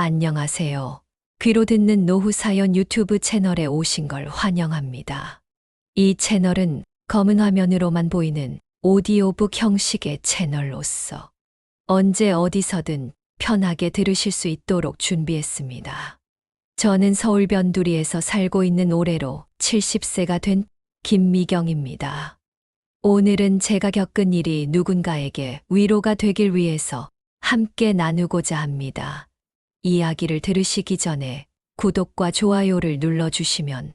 안녕하세요. 귀로 듣는 노후 사연 유튜브 채널에 오신 걸 환영합니다. 이 채널은 검은 화면으로만 보이는 오디오북 형식의 채널로서 언제 어디서든 편하게 들으실 수 있도록 준비했습니다. 저는 서울 변두리에서 살고 있는 올해로 70세가 된 김미경입니다. 오늘은 제가 겪은 일이 누군가에게 위로가 되길 위해서 함께 나누고자 합니다. 이야기를 들으시기 전에 구독과 좋아요를 눌러주시면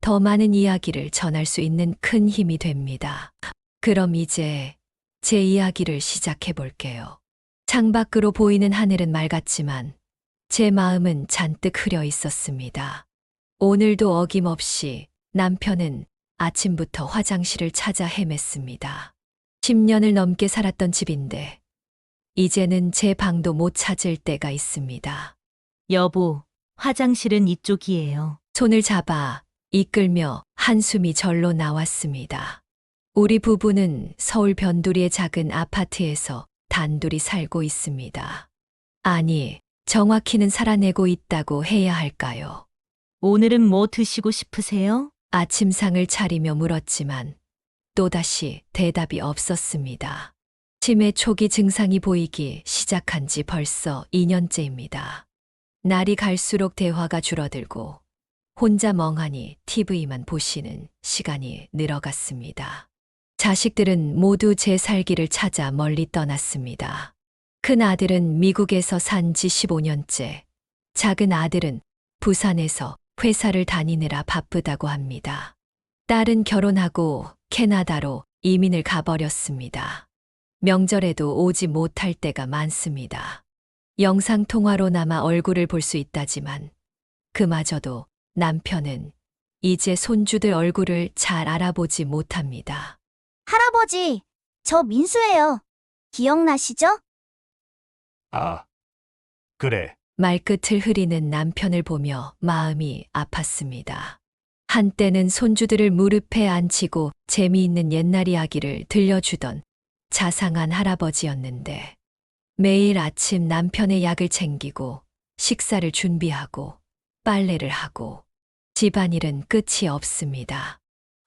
더 많은 이야기를 전할 수 있는 큰 힘이 됩니다. 그럼 이제 제 이야기를 시작해 볼게요. 창밖으로 보이는 하늘은 맑았지만 제 마음은 잔뜩 흐려 있었습니다. 오늘도 어김없이 남편은 아침부터 화장실을 찾아 헤맸습니다. 10년을 넘게 살았던 집인데 이제는 제 방도 못 찾을 때가 있습니다. 여보, 화장실은 이쪽이에요. 손을 잡아 이끌며 한숨이 절로 나왔습니다. 우리 부부는 서울 변두리의 작은 아파트에서 단둘이 살고 있습니다. 아니, 정확히는 살아내고 있다고 해야 할까요? 오늘은 뭐 드시고 싶으세요? 아침상을 차리며 물었지만 또다시 대답이 없었습니다. 치매 초기 증상이 보이기 시작한 지 벌써 2년째입니다. 날이 갈수록 대화가 줄어들고 혼자 멍하니 TV만 보시는 시간이 늘어갔습니다. 자식들은 모두 제 살기를 찾아 멀리 떠났습니다. 큰 아들은 미국에서 산 지 15년째, 작은 아들은 부산에서 회사를 다니느라 바쁘다고 합니다. 딸은 결혼하고 캐나다로 이민을 가버렸습니다. 명절에도 오지 못할 때가 많습니다. 영상통화로나마 얼굴을 볼 수 있다지만 그마저도 남편은 이제 손주들 얼굴을 잘 알아보지 못합니다. 할아버지, 저 민수예요. 기억나시죠? 아, 그래. 말끝을 흐리는 남편을 보며 마음이 아팠습니다. 한때는 손주들을 무릎에 앉히고 재미있는 옛날 이야기를 들려주던 자상한 할아버지였는데 매일 아침 남편의 약을 챙기고 식사를 준비하고 빨래를 하고 집안일은 끝이 없습니다.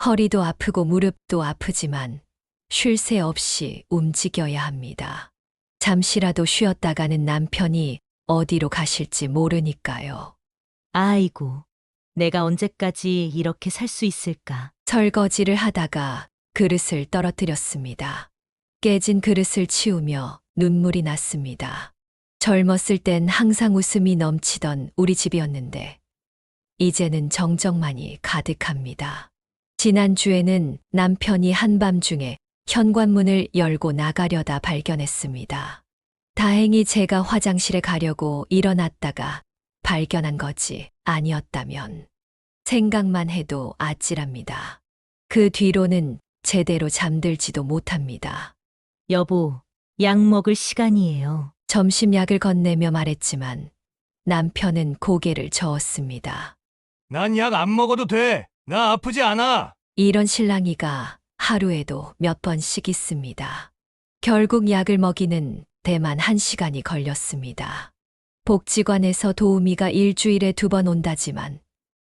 허리도 아프고 무릎도 아프지만 쉴 새 없이 움직여야 합니다. 잠시라도 쉬었다가는 남편이 어디로 가실지 모르니까요. 아이고, 내가 언제까지 이렇게 살 수 있을까? 설거지를 하다가 그릇을 떨어뜨렸습니다. 깨진 그릇을 치우며 눈물이 났습니다. 젊었을 땐 항상 웃음이 넘치던 우리 집이었는데, 이제는 정적만이 가득합니다. 지난주에는 남편이 한밤중에 현관문을 열고 나가려다 발견했습니다. 다행히 제가 화장실에 가려고 일어났다가 발견한 거지 아니었다면 생각만 해도 아찔합니다. 그 뒤로는 제대로 잠들지도 못합니다. 여보, 약 먹을 시간이에요. 점심 약을 건네며 말했지만 남편은 고개를 저었습니다. 난 약 안 먹어도 돼. 나 아프지 않아. 이런 신랑이가 하루에도 몇 번씩 있습니다. 결국 약을 먹이는 대만 한 시간이 걸렸습니다. 복지관에서 도우미가 일주일에 두 번 온다지만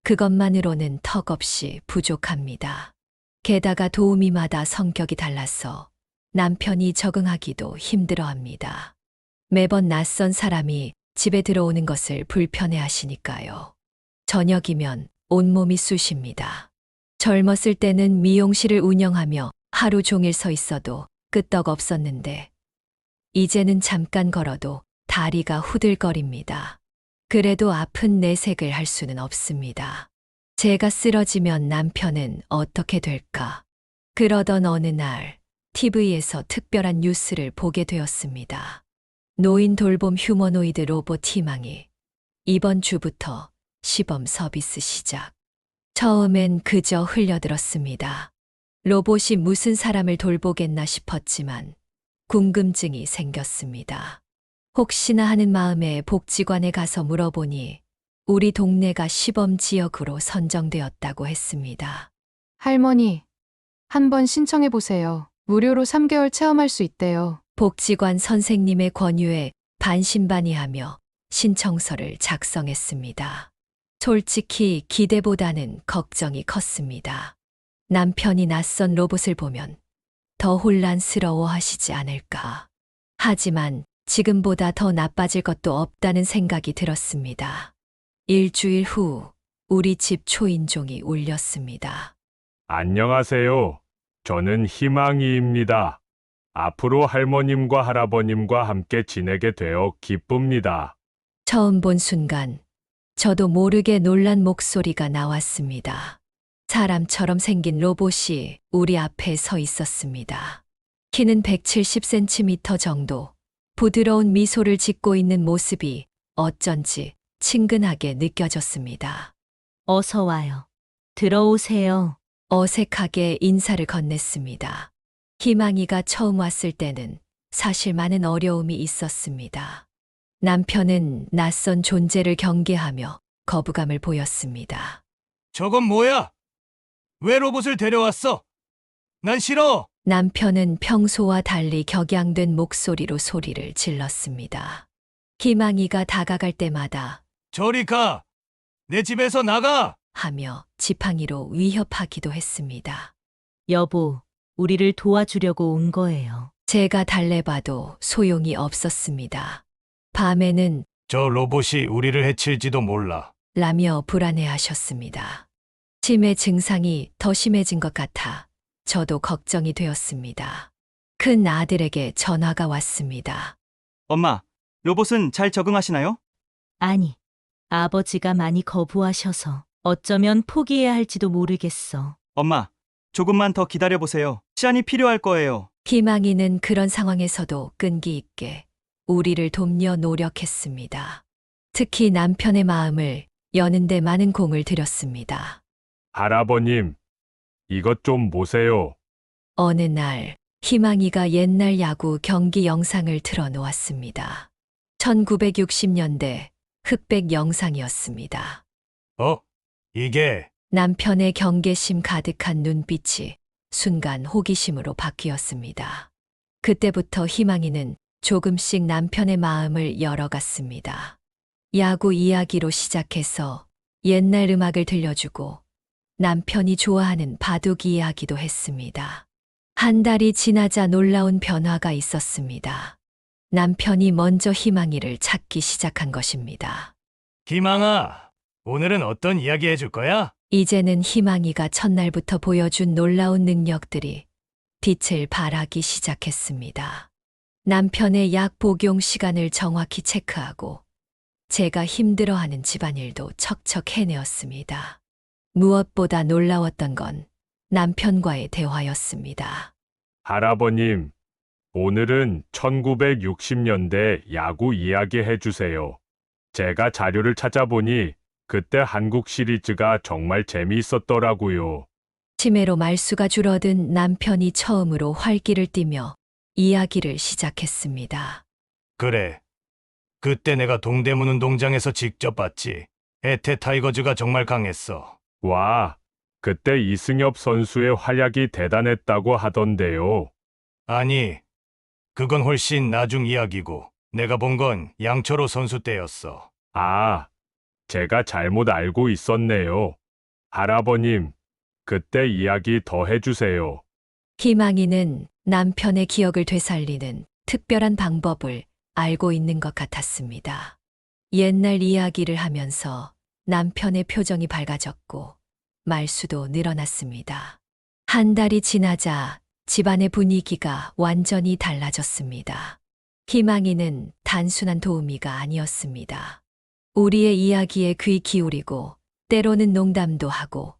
그것만으로는 턱없이 부족합니다. 게다가 도우미마다 성격이 달라서 남편이 적응하기도 힘들어 합니다. 매번 낯선 사람이 집에 들어오는 것을 불편해 하시니까요. 저녁이면 온몸이 쑤십니다. 젊었을 때는 미용실을 운영하며 하루 종일 서 있어도 끄떡 없었는데, 이제는 잠깐 걸어도 다리가 후들거립니다. 그래도 아픈 내색을 할 수는 없습니다. 제가 쓰러지면 남편은 어떻게 될까? 그러던 어느 날, TV에서 특별한 뉴스를 보게 되었습니다. 노인 돌봄 휴머노이드 로봇 희망이 이번 주부터 시범 서비스 시작. 처음엔 그저 흘려들었습니다. 로봇이 무슨 사람을 돌보겠나 싶었지만 궁금증이 생겼습니다. 혹시나 하는 마음에 복지관에 가서 물어보니 우리 동네가 시범 지역으로 선정되었다고 했습니다. 할머니, 한번 신청해 보세요. 무료로 3개월 체험할 수 있대요. 복지관 선생님의 권유에 반신반의하며 신청서를 작성했습니다. 솔직히 기대보다는 걱정이 컸습니다. 남편이 낯선 로봇을 보면 더 혼란스러워 하시지 않을까. 하지만 지금보다 더 나빠질 것도 없다는 생각이 들었습니다. 일주일 후 우리 집 초인종이 울렸습니다. 안녕하세요. 저는 희망이입니다. 앞으로 할머님과 할아버님과 함께 지내게 되어 기쁩니다. 처음 본 순간 저도 모르게 놀란 목소리가 나왔습니다. 사람처럼 생긴 로봇이 우리 앞에 서 있었습니다. 키는 170cm 정도, 부드러운 미소를 짓고 있는 모습이 어쩐지 친근하게 느껴졌습니다. 어서 와요. 들어오세요. 어색하게 인사를 건넸습니다. 희망이가 처음 왔을 때는 사실 많은 어려움이 있었습니다. 남편은 낯선 존재를 경계하며 거부감을 보였습니다. 저건 뭐야? 왜 로봇을 데려왔어? 난 싫어. 남편은 평소와 달리 격양된 목소리로 소리를 질렀습니다. 희망이가 다가갈 때마다 저리 가. 내 집에서 나가. 하며 지팡이로 위협하기도 했습니다. 여보, 우리를 도와주려고 온 거예요. 제가 달래봐도 소용이 없었습니다. 밤에는 저 로봇이 우리를 해칠지도 몰라. 라며 불안해하셨습니다. 치매 증상이 더 심해진 것 같아 저도 걱정이 되었습니다. 큰 아들에게 전화가 왔습니다. 엄마, 로봇은 잘 적응하시나요? 아니, 아버지가 많이 거부하셔서 어쩌면 포기해야 할지도 모르겠어. 엄마, 조금만 더 기다려보세요. 시간이 필요할 거예요. 희망이는 그런 상황에서도 끈기 있게 우리를 돕려 노력했습니다. 특히 남편의 마음을 여는데 많은 공을 들였습니다. 할아버님, 이것 좀 보세요. 어느 날 희망이가 옛날 야구 경기 영상을 틀어 놓았습니다. 1960년대 흑백 영상이었습니다. 어? 이게 남편의 경계심 가득한 눈빛이 순간 호기심으로 바뀌었습니다. 그때부터 희망이는 조금씩 남편의 마음을 열어갔습니다. 야구 이야기로 시작해서 옛날 음악을 들려주고 남편이 좋아하는 바둑 이야기도 했습니다. 한 달이 지나자 놀라운 변화가 있었습니다. 남편이 먼저 희망이를 찾기 시작한 것입니다. 희망아. 오늘은 어떤 이야기 해줄 거야? 이제는 희망이가 첫날부터 보여준 놀라운 능력들이 빛을 발하기 시작했습니다. 남편의 약 복용 시간을 정확히 체크하고 제가 힘들어하는 집안일도 척척 해내었습니다. 무엇보다 놀라웠던 건 남편과의 대화였습니다. 할아버님, 오늘은 1960년대 야구 이야기 해주세요. 제가 자료를 찾아보니 그때 한국 시리즈가 정말 재미있었더라고요. 치매로 말수가 줄어든 남편이 처음으로 활기를 띠며 이야기를 시작했습니다. 그래. 그때 내가 동대문 운동장에서 직접 봤지. 에테 타이거즈가 정말 강했어. 와, 그때 이승엽 선수의 활약이 대단했다고 하던데요. 아니, 그건 훨씬 나중 이야기고 내가 본 건 양철호 선수 때였어. 아, 제가 잘못 알고 있었네요. 할아버님, 그때 이야기 더 해주세요. 희망이는 남편의 기억을 되살리는 특별한 방법을 알고 있는 것 같았습니다. 옛날 이야기를 하면서 남편의 표정이 밝아졌고 말수도 늘어났습니다. 한 달이 지나자 집안의 분위기가 완전히 달라졌습니다. 희망이는 단순한 도우미가 아니었습니다. 우리의 이야기에 귀 기울이고 때로는 농담도 하고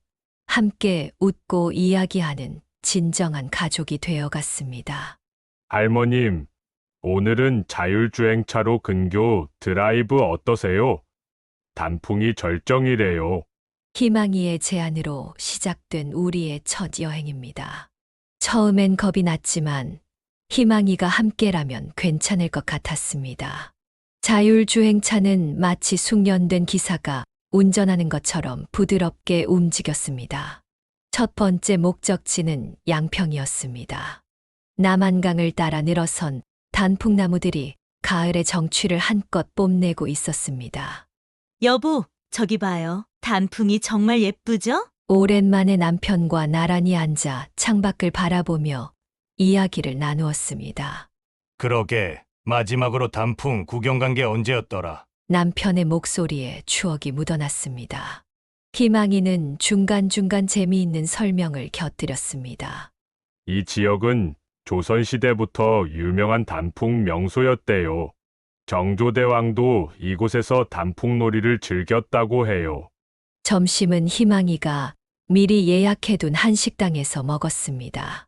함께 웃고 이야기하는 진정한 가족이 되어갔습니다. 할머님, 오늘은 자율주행차로 근교 드라이브 어떠세요? 단풍이 절정이래요. 희망이의 제안으로 시작된 우리의 첫 여행입니다. 처음엔 겁이 났지만 희망이가 함께라면 괜찮을 것 같았습니다. 자율주행차는 마치 숙련된 기사가 운전하는 것처럼 부드럽게 움직였습니다. 첫 번째 목적지는 양평이었습니다. 남한강을 따라 늘어선 단풍나무들이 가을의 정취를 한껏 뽐내고 있었습니다. 여보, 저기 봐요. 단풍이 정말 예쁘죠? 오랜만에 남편과 나란히 앉아 창밖을 바라보며 이야기를 나누었습니다. 그러게 마지막으로 단풍 구경 간 게 언제였더라. 남편의 목소리에 추억이 묻어났습니다. 희망이는 중간중간 재미있는 설명을 곁들였습니다. 이 지역은 조선시대부터 유명한 단풍 명소였대요. 정조대왕도 이곳에서 단풍놀이를 즐겼다고 해요. 점심은 희망이가 미리 예약해둔 한식당에서 먹었습니다.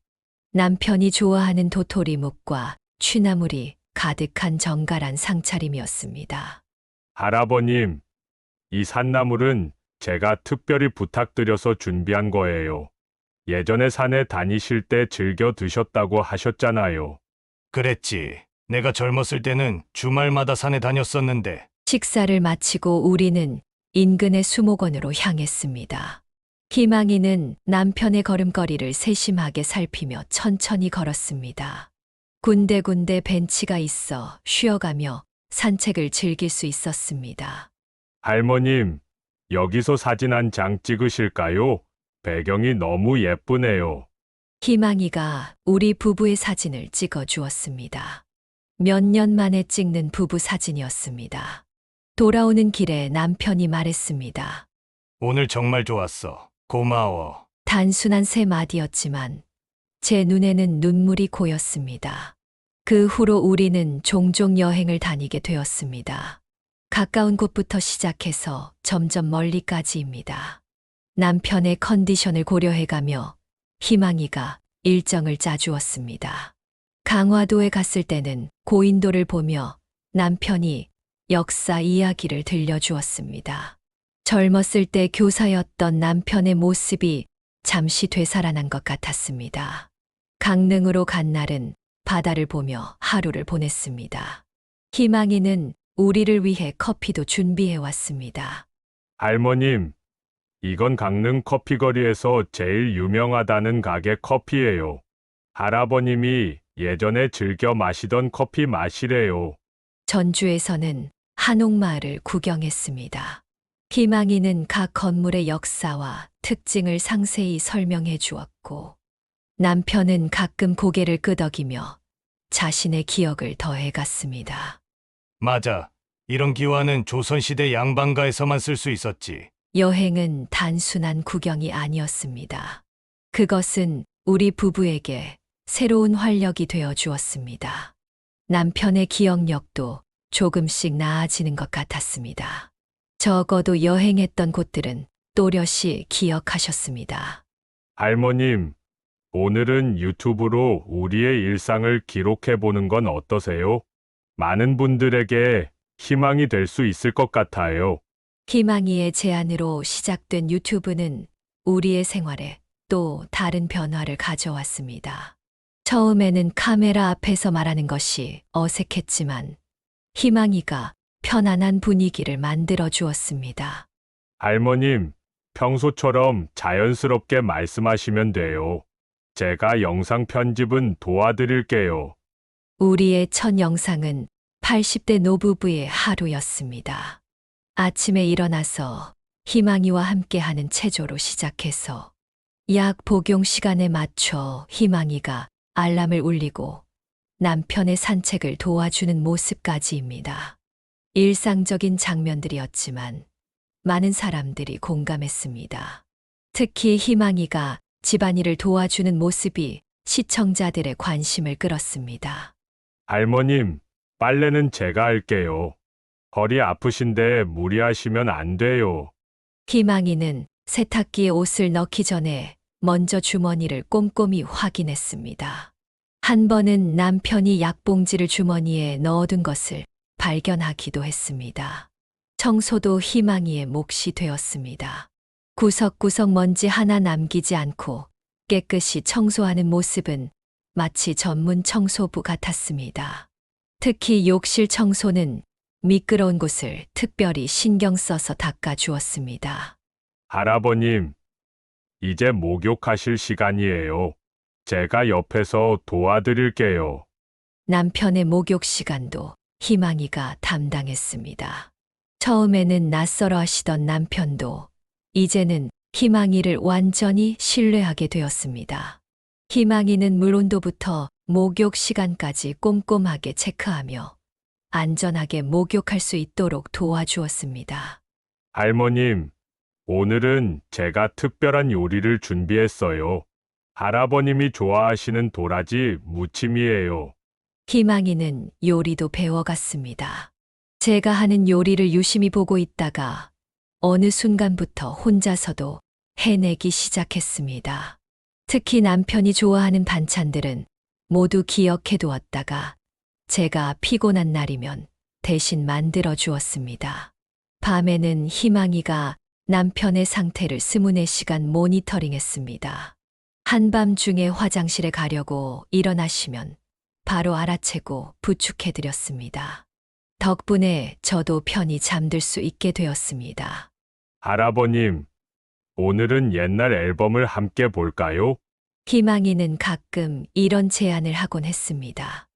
남편이 좋아하는 도토리묵과 취나물이 가득한 정갈한 상차림이었습니다. 할아버님, 이 산나물은 제가 특별히 부탁드려서 준비한 거예요. 예전에 산에 다니실 때 즐겨 드셨다고 하셨잖아요. 그랬지. 내가 젊었을 때는 주말마다 산에 다녔었는데 식사를 마치고 우리는 인근의 수목원으로 향했습니다. 희망이는 남편의 걸음걸이를 세심하게 살피며 천천히 걸었습니다. 군데군데 벤치가 있어 쉬어가며 산책을 즐길 수 있었습니다. 할머님, 여기서 사진 한 장 찍으실까요? 배경이 너무 예쁘네요. 희망이가 우리 부부의 사진을 찍어 주었습니다. 몇 년 만에 찍는 부부 사진이었습니다. 돌아오는 길에 남편이 말했습니다. 오늘 정말 좋았어. 고마워. 단순한 세 마디였지만 제 눈에는 눈물이 고였습니다. 그 후로 우리는 종종 여행을 다니게 되었습니다. 가까운 곳부터 시작해서 점점 멀리까지입니다. 남편의 컨디션을 고려해가며 희망이가 일정을 짜주었습니다. 강화도에 갔을 때는 고인도를 보며 남편이 역사 이야기를 들려주었습니다. 젊었을 때 교사였던 남편의 모습이 잠시 되살아난 것 같았습니다. 강릉으로 간 날은 바다를 보며 하루를 보냈습니다. 희망이는 우리를 위해 커피도 준비해 왔습니다. 할머님, 이건 강릉 커피거리에서 제일 유명하다는 가게 커피예요. 할아버님이 예전에 즐겨 마시던 커피 맛이래요. 전주에서는 한옥마을을 구경했습니다. 희망이는 각 건물의 역사와 특징을 상세히 설명해 주었고, 남편은 가끔 고개를 끄덕이며 자신의 기억을 더해 갔습니다. 맞아. 이런 기와는 조선시대 양반가에서만 쓸 수 있었지. 여행은 단순한 구경이 아니었습니다. 그것은 우리 부부에게 새로운 활력이 되어 주었습니다. 남편의 기억력도 조금씩 나아지는 것 같았습니다. 적어도 여행했던 곳들은 또렷이 기억하셨습니다. 할머님, 오늘은 유튜브로 우리의 일상을 기록해 보는 건 어떠세요? 많은 분들에게 희망이 될 수 있을 것 같아요. 희망이의 제안으로 시작된 유튜브는 우리의 생활에 또 다른 변화를 가져왔습니다. 처음에는 카메라 앞에서 말하는 것이 어색했지만 희망이가 편안한 분위기를 만들어 주었습니다. 할머님, 평소처럼 자연스럽게 말씀하시면 돼요. 제가 영상 편집은 도와드릴게요. 우리의 첫 영상은 80대 노부부의 하루였습니다. 아침에 일어나서 희망이와 함께하는 체조로 시작해서 약 복용 시간에 맞춰 희망이가 알람을 울리고 남편의 산책을 도와주는 모습까지입니다. 일상적인 장면들이었지만 많은 사람들이 공감했습니다. 특히 희망이가 집안일을 도와주는 모습이 시청자들의 관심을 끌었습니다. 할머님, 빨래는 제가 할게요. 허리 아프신데 무리하시면 안 돼요. 희망이는 세탁기에 옷을 넣기 전에 먼저 주머니를 꼼꼼히 확인했습니다. 한 번은 남편이 약봉지를 주머니에 넣어둔 것을 발견하기도 했습니다. 청소도 희망이의 몫이 되었습니다. 구석구석 먼지 하나 남기지 않고 깨끗이 청소하는 모습은 마치 전문 청소부 같았습니다. 특히 욕실 청소는 미끄러운 곳을 특별히 신경 써서 닦아주었습니다. 할아버님, 이제 목욕하실 시간이에요. 제가 옆에서 도와드릴게요. 남편의 목욕 시간도 희망이가 담당했습니다. 처음에는 낯설어 하시던 남편도 이제는 희망이를 완전히 신뢰하게 되었습니다. 희망이는 물 온도부터 목욕 시간까지 꼼꼼하게 체크하며 안전하게 목욕할 수 있도록 도와주었습니다. 할머님, 오늘은 제가 특별한 요리를 준비했어요. 할아버님이 좋아하시는 도라지 무침이에요. 희망이는 요리도 배워갔습니다. 제가 하는 요리를 유심히 보고 있다가 어느 순간부터 혼자서도 해내기 시작했습니다. 특히 남편이 좋아하는 반찬들은 모두 기억해 두었다가 제가 피곤한 날이면 대신 만들어 주었습니다. 밤에는 희망이가 남편의 상태를 스무네 시간 모니터링 했습니다. 한밤 중에 화장실에 가려고 일어나시면 바로 알아채고 부축해 드렸습니다. 덕분에 저도 편히 잠들 수 있게 되었습니다. 할아버님, 오늘은 옛날 앨범을 함께 볼까요? 희망이는 가끔 이런 제안을 하곤 했습니다.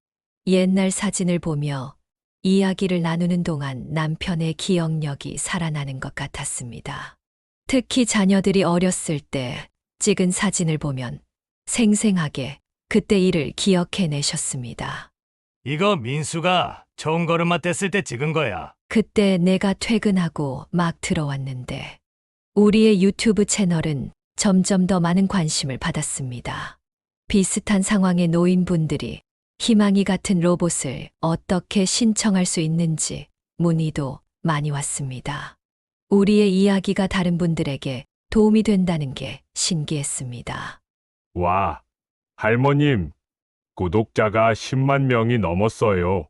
옛날 사진을 보며 이야기를 나누는 동안 남편의 기억력이 살아나는 것 같았습니다. 특히 자녀들이 어렸을 때 찍은 사진을 보면 생생하게 그때 일을 기억해 내셨습니다. 이거 민수가 처음 걸음마 뗐을 때 찍은 거야. 그때 내가 퇴근하고 막 들어왔는데 우리의 유튜브 채널은 점점 더 많은 관심을 받았습니다. 비슷한 상황에 놓인 분들이 희망이 같은 로봇을 어떻게 신청할 수 있는지 문의도 많이 왔습니다. 우리의 이야기가 다른 분들에게 도움이 된다는 게 신기했습니다. 와, 할머님, 구독자가 10만 명이 넘었어요.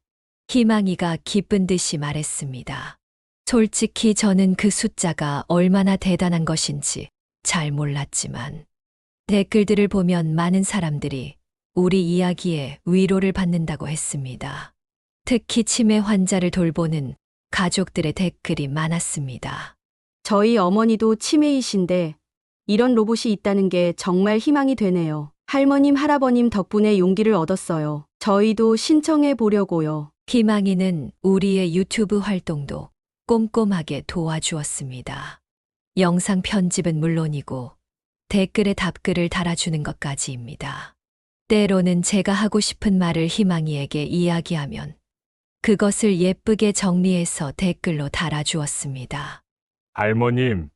희망이가 기쁜 듯이 말했습니다. 솔직히 저는 그 숫자가 얼마나 대단한 것인지 잘 몰랐지만 댓글들을 보면 많은 사람들이 우리 이야기에 위로를 받는다고 했습니다. 특히 치매 환자를 돌보는 가족들의 댓글이 많았습니다. 저희 어머니도 치매이신데 이런 로봇이 있다는 게 정말 희망이 되네요. 할머님, 할아버님 덕분에 용기를 얻었어요. 저희도 신청해 보려고요. 희망이는 우리의 유튜브 활동도 꼼꼼하게 도와주었습니다. 영상 편집은 물론이고 댓글에 답글을 달아주는 것까지입니다. 때로는 제가 하고 싶은 말을 희망이에게 이야기하면 그것을 예쁘게 정리해서 댓글로 달아주었습니다. 할머님,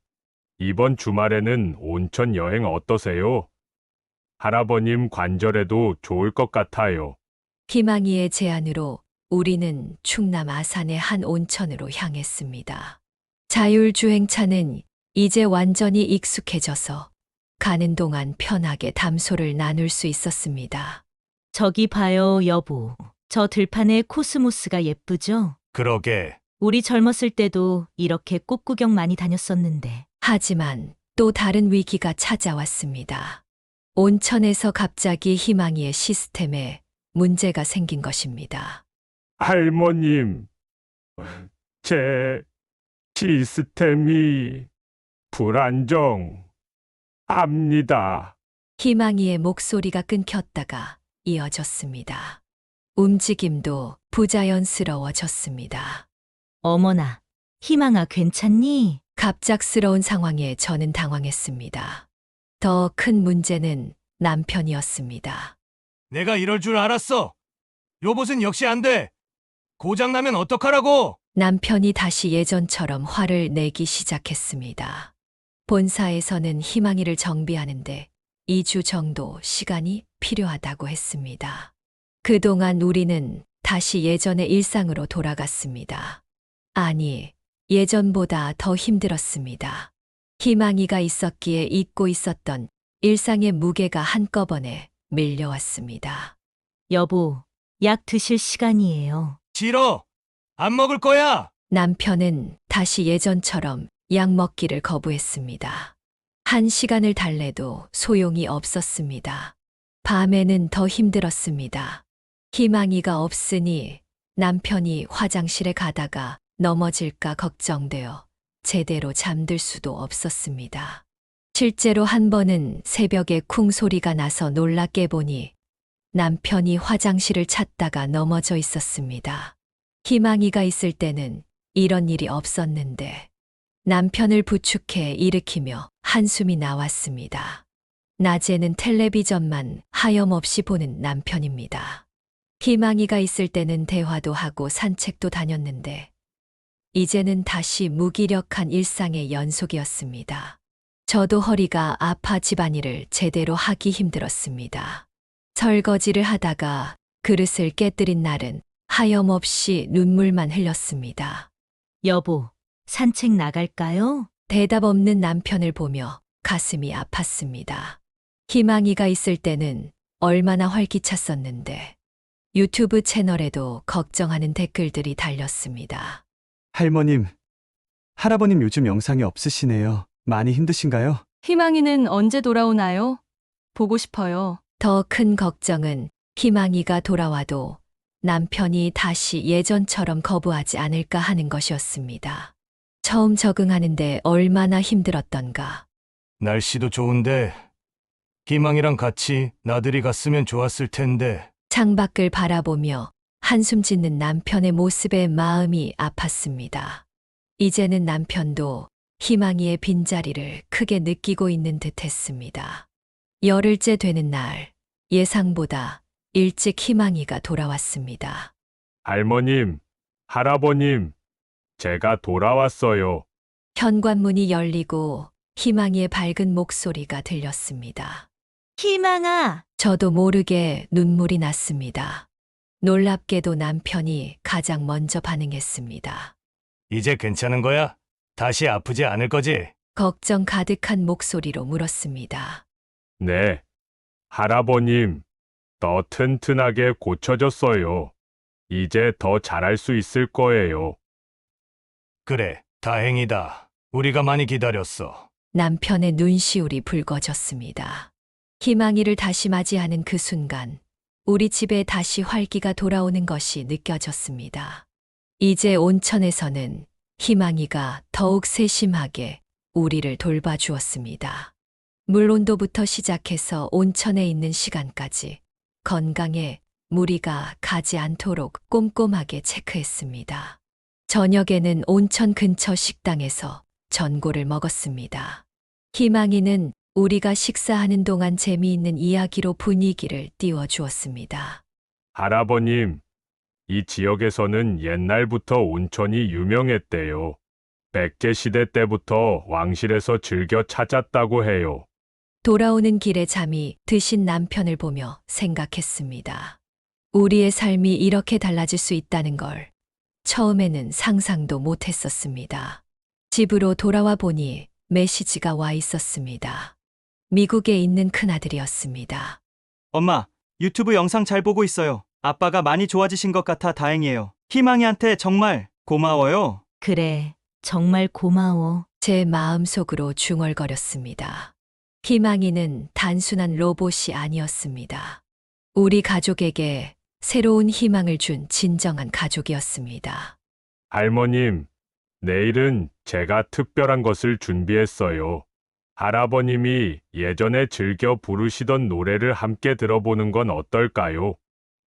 이번 주말에는 온천 여행 어떠세요? 할아버님 관절에도 좋을 것 같아요. 희망이의 제안으로 우리는 충남 아산의 한 온천으로 향했습니다. 자율주행차는 이제 완전히 익숙해져서 가는 동안 편하게 담소를 나눌 수 있었습니다. 저기 봐요, 여보. 저 들판의 코스모스가 예쁘죠? 그러게. 우리 젊었을 때도 이렇게 꽃 구경 많이 다녔었는데. 하지만 또 다른 위기가 찾아왔습니다. 온천에서 갑자기 희망이의 시스템에 문제가 생긴 것입니다. 할머님, 제 시스템이 불안정합니다. 희망이의 목소리가 끊겼다가 이어졌습니다. 움직임도 부자연스러워졌습니다. 어머나, 희망아 괜찮니? 갑작스러운 상황에 저는 당황했습니다. 더 큰 문제는 남편이었습니다. 내가 이럴 줄 알았어. 로봇은 역시 안 돼. 고장나면 어떡하라고? 남편이 다시 예전처럼 화를 내기 시작했습니다. 본사에서는 희망이를 정비하는데 2주 정도 시간이 필요하다고 했습니다. 그동안 우리는 다시 예전의 일상으로 돌아갔습니다. 아니, 예전보다 더 힘들었습니다. 희망이가 있었기에 잊고 있었던 일상의 무게가 한꺼번에 밀려왔습니다. 여보, 약 드실 시간이에요. 싫어. 안 먹을 거야. 남편은 다시 예전처럼 약 먹기를 거부했습니다. 한 시간을 달래도 소용이 없었습니다. 밤에는 더 힘들었습니다. 희망이가 없으니 남편이 화장실에 가다가 넘어질까 걱정되어 제대로 잠들 수도 없었습니다. 실제로 한 번은 새벽에 쿵 소리가 나서 놀라 깨보니 남편이 화장실을 찾다가 넘어져 있었습니다. 희망이가 있을 때는 이런 일이 없었는데 남편을 부축해 일으키며 한숨이 나왔습니다. 낮에는 텔레비전만 하염없이 보는 남편입니다. 희망이가 있을 때는 대화도 하고 산책도 다녔는데 이제는 다시 무기력한 일상의 연속이었습니다. 저도 허리가 아파 집안일을 제대로 하기 힘들었습니다. 설거지를 하다가 그릇을 깨뜨린 날은 하염없이 눈물만 흘렸습니다. 여보, 산책 나갈까요? 대답 없는 남편을 보며 가슴이 아팠습니다. 희망이가 있을 때는 얼마나 활기찼었는데 유튜브 채널에도 걱정하는 댓글들이 달렸습니다. 할머님, 할아버님 요즘 영상이 없으시네요. 많이 힘드신가요? 희망이는 언제 돌아오나요? 보고 싶어요. 더 큰 걱정은 희망이가 돌아와도 남편이 다시 예전처럼 거부하지 않을까 하는 것이었습니다. 처음 적응하는데 얼마나 힘들었던가. 날씨도 좋은데 희망이랑 같이 나들이 갔으면 좋았을 텐데 창밖을 바라보며 한숨 짓는 남편의 모습에 마음이 아팠습니다. 이제는 남편도 희망이의 빈자리를 크게 느끼고 있는 듯 했습니다. 열흘째 되는 날, 예상보다 일찍 희망이가 돌아왔습니다. 할머님, 할아버님, 제가 돌아왔어요. 현관문이 열리고 희망이의 밝은 목소리가 들렸습니다. 희망아, 저도 모르게 눈물이 났습니다. 놀랍게도 남편이 가장 먼저 반응했습니다. 이제 괜찮은 거야? 다시 아프지 않을 거지? 걱정 가득한 목소리로 물었습니다. 네. 할아버님, 더 튼튼하게 고쳐졌어요. 이제 더 잘할 수 있을 거예요. 그래, 다행이다. 우리가 많이 기다렸어. 남편의 눈시울이 붉어졌습니다. 희망이를 다시 맞이하는 그 순간, 우리 집에 다시 활기가 돌아오는 것이 느껴졌습니다. 이제 온천에서는 희망이가 더욱 세심하게 우리를 돌봐주었습니다. 물 온도부터 시작해서 온천에 있는 시간까지 건강에 무리가 가지 않도록 꼼꼼하게 체크했습니다. 저녁에는 온천 근처 식당에서 전골을 먹었습니다. 희망이는 우리가 식사하는 동안 재미있는 이야기로 분위기를 띄워주었습니다. 할아버님, 이 지역에서는 옛날부터 온천이 유명했대요. 백제 시대 때부터 왕실에서 즐겨 찾았다고 해요. 돌아오는 길에 잠이 드신 남편을 보며 생각했습니다. 우리의 삶이 이렇게 달라질 수 있다는 걸 처음에는 상상도 못했었습니다. 집으로 돌아와 보니 메시지가 와 있었습니다. 미국에 있는 큰아들이었습니다. 엄마, 유튜브 영상 잘 보고 있어요. 아빠가 많이 좋아지신 것 같아 다행이에요. 희망이한테 정말 고마워요. 그래, 정말 고마워. 제 마음속으로 중얼거렸습니다. 희망이는 단순한 로봇이 아니었습니다. 우리 가족에게 새로운 희망을 준 진정한 가족이었습니다. 할머님, 내일은 제가 특별한 것을 준비했어요. 할아버님이 예전에 즐겨 부르시던 노래를 함께 들어보는 건 어떨까요?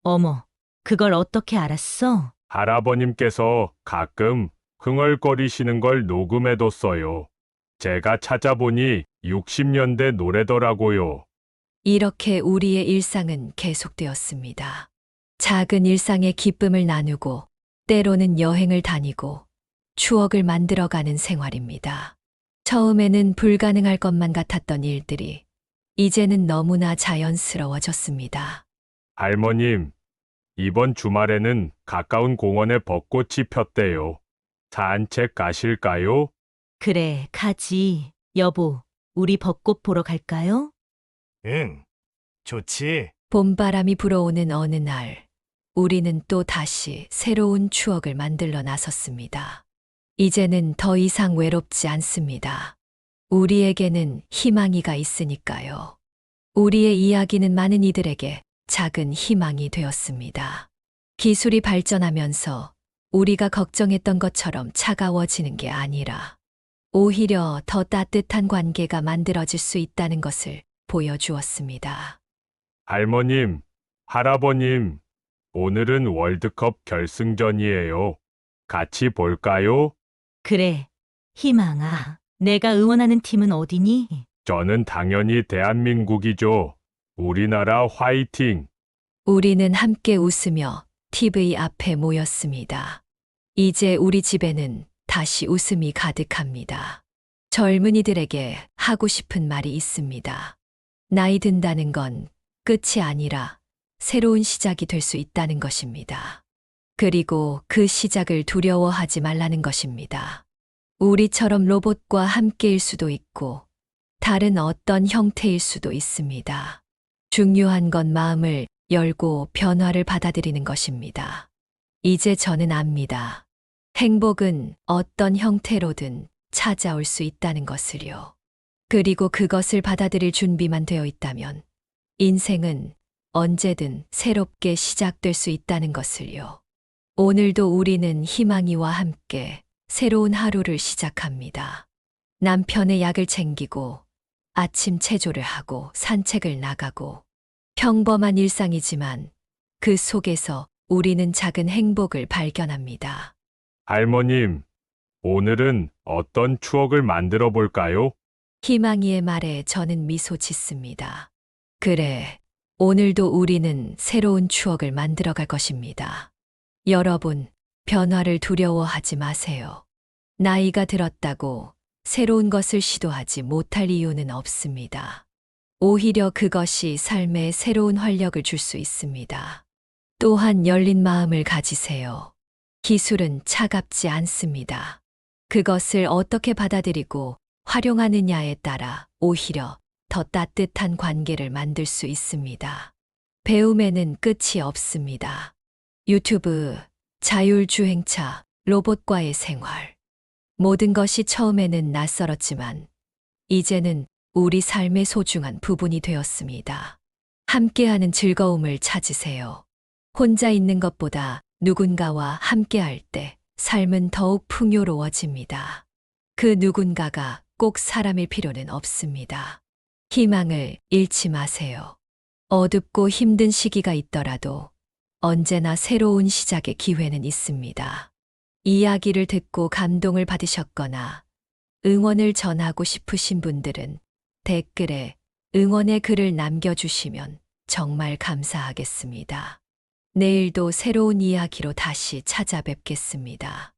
어머, 그걸 어떻게 알았어? 할아버님께서 가끔 흥얼거리시는 걸 녹음해뒀어요. 제가 찾아보니 60년대 노래더라고요. 이렇게 우리의 일상은 계속되었습니다. 작은 일상의 기쁨을 나누고 때로는 여행을 다니고 추억을 만들어가는 생활입니다. 처음에는 불가능할 것만 같았던 일들이 이제는 너무나 자연스러워졌습니다. 할머님, 이번 주말에는 가까운 공원에 벚꽃이 폈대요. 산책 가실까요? 그래, 가지. 여보, 우리 벚꽃 보러 갈까요? 응, 좋지. 봄바람이 불어오는 어느 날, 우리는 또 다시 새로운 추억을 만들러 나섰습니다. 이제는 더 이상 외롭지 않습니다. 우리에게는 희망이가 있으니까요. 우리의 이야기는 많은 이들에게 작은 희망이 되었습니다. 기술이 발전하면서 우리가 걱정했던 것처럼 차가워지는 게 아니라 오히려 더 따뜻한 관계가 만들어질 수 있다는 것을 보여주었습니다. 할머님, 할아버님, 오늘은 월드컵 결승전이에요. 같이 볼까요? 그래. 희망아. 내가 응원하는 팀은 어디니? 저는 당연히 대한민국이죠. 우리나라 화이팅! 우리는 함께 웃으며 TV 앞에 모였습니다. 이제 우리 집에는 다시 웃음이 가득합니다. 젊은이들에게 하고 싶은 말이 있습니다. 나이 든다는 건 끝이 아니라 새로운 시작이 될 수 있다는 것입니다. 그리고 그 시작을 두려워하지 말라는 것입니다. 우리처럼 로봇과 함께일 수도 있고 다른 어떤 형태일 수도 있습니다. 중요한 건 마음을 열고 변화를 받아들이는 것입니다. 이제 저는 압니다. 행복은 어떤 형태로든 찾아올 수 있다는 것을요. 그리고 그것을 받아들일 준비만 되어 있다면 인생은 언제든 새롭게 시작될 수 있다는 것을요. 오늘도 우리는 희망이와 함께 새로운 하루를 시작합니다. 남편의 약을 챙기고 아침 체조를 하고 산책을 나가고 평범한 일상이지만 그 속에서 우리는 작은 행복을 발견합니다. 할머님, 오늘은 어떤 추억을 만들어 볼까요? 희망이의 말에 저는 미소 짓습니다. 그래, 오늘도 우리는 새로운 추억을 만들어 갈 것입니다. 여러분, 변화를 두려워하지 마세요. 나이가 들었다고 새로운 것을 시도하지 못할 이유는 없습니다. 오히려 그것이 삶에 새로운 활력을 줄 수 있습니다. 또한 열린 마음을 가지세요. 기술은 차갑지 않습니다. 그것을 어떻게 받아들이고 활용하느냐에 따라 오히려 더 따뜻한 관계를 만들 수 있습니다. 배움에는 끝이 없습니다. 유튜브, 자율주행차, 로봇과의 생활. 모든 것이 처음에는 낯설었지만 이제는 우리 삶의 소중한 부분이 되었습니다. 함께하는 즐거움을 찾으세요. 혼자 있는 것보다 누군가와 함께할 때 삶은 더욱 풍요로워집니다. 그 누군가가 꼭 사람일 필요는 없습니다. 희망을 잃지 마세요. 어둡고 힘든 시기가 있더라도 언제나 새로운 시작의 기회는 있습니다. 이야기를 듣고 감동을 받으셨거나 응원을 전하고 싶으신 분들은 댓글에 응원의 글을 남겨주시면 정말 감사하겠습니다. 내일도 새로운 이야기로 다시 찾아뵙겠습니다.